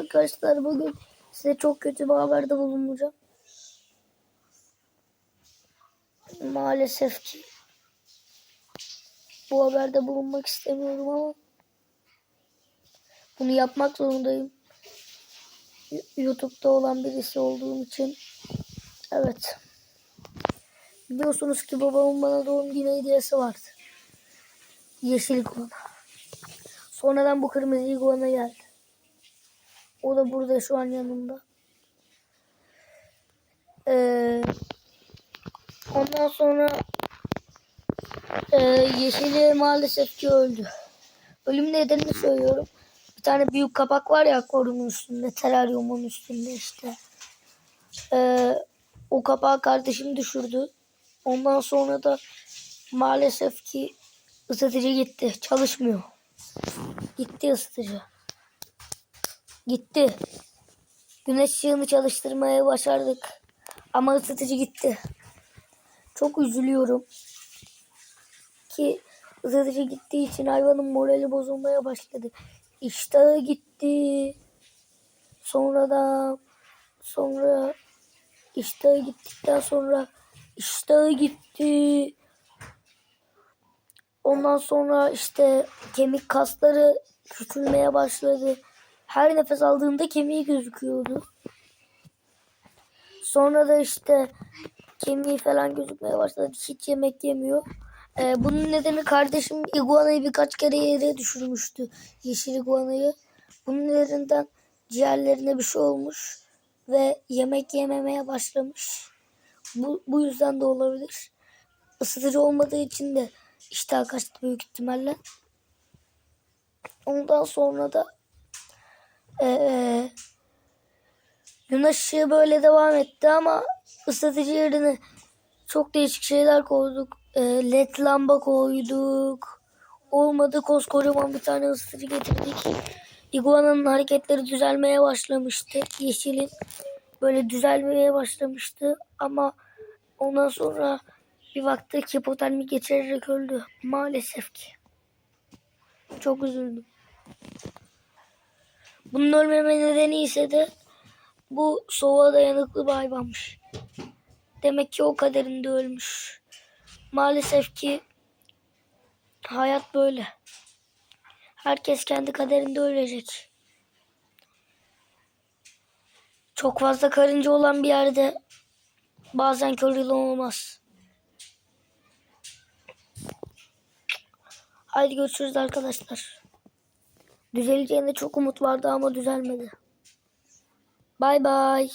arkadaşlar bugün size çok kötü bir haberde bulunacağım. Maalesef ki bu haberde bulunmak istemiyorum ama bunu yapmak zorundayım. YouTube'da olan birisi olduğum için. Evet. Biliyorsunuz ki babamın bana doğum günü hediyesi vardı. Yeşil iguana. Sonradan bu kırmızı iguana geldi. O da burada şu an yanımda. Ee, ondan sonra e, yeşili maalesef ki öldü. Ölüm nedenini söylüyorum. Bir tane büyük kapak var ya akvaryumun üstünde, teraryumun üstünde işte. Ee, o kapağı kardeşim düşürdü. Ondan sonra da maalesef ki ısıtıcı gitti. Çalışmıyor. Gitti ısıtıcı. Gitti. Güneş ışığını çalıştırmaya başardık. Ama ısıtıcı gitti. Çok üzülüyorum. Ki ısıtıcı gittiği için hayvanın morali bozulmaya başladı. İştahı gitti. Sonra da sonra iştahı gittikten sonra iştahı gitti. Ondan sonra işte kemik kasları küçülmeye başladı. Her nefes aldığında kemiği gözüküyordu. Sonra da işte kemiği falan gözükmeye başladı. Hiç yemek yemiyor. Ee, bunun nedeni kardeşim iguanayı birkaç kere yere düşürmüştü. Yeşil iguanayı. Bunun nedeninden ciğerlerine bir şey olmuş. Ve yemek yememeye başlamış. Bu, bu yüzden de olabilir. Isıtıcı olmadığı için de iştah kaçtı büyük ihtimalle. Ondan sonra da eee güneş ışığı böyle devam etti ama ısıtıcı yerine çok değişik şeyler koyduk. Eee, led lamba koyduk. Olmadı koskocaman bir tane ısıtıcı getirdik. Iguana'nın hareketleri düzelmeye başlamıştı. Yeşilin böyle düzelmeye başlamıştı ama ondan sonra bir baktık hipotermi geçirerek öldü. Maalesef ki. Çok üzüldüm. Bunun ölmeme nedeni ise de bu soğuğa dayanıklı bir hayvanmış. Demek ki o kaderinde ölmüş. Maalesef ki hayat böyle. Herkes kendi kaderinde ölecek. Çok fazla karınca olan bir yerde bazen kör yılan olmaz. Haydi görüşürüz arkadaşlar. Düzeleceğine çok umut vardı ama düzelmedi. Bay bay.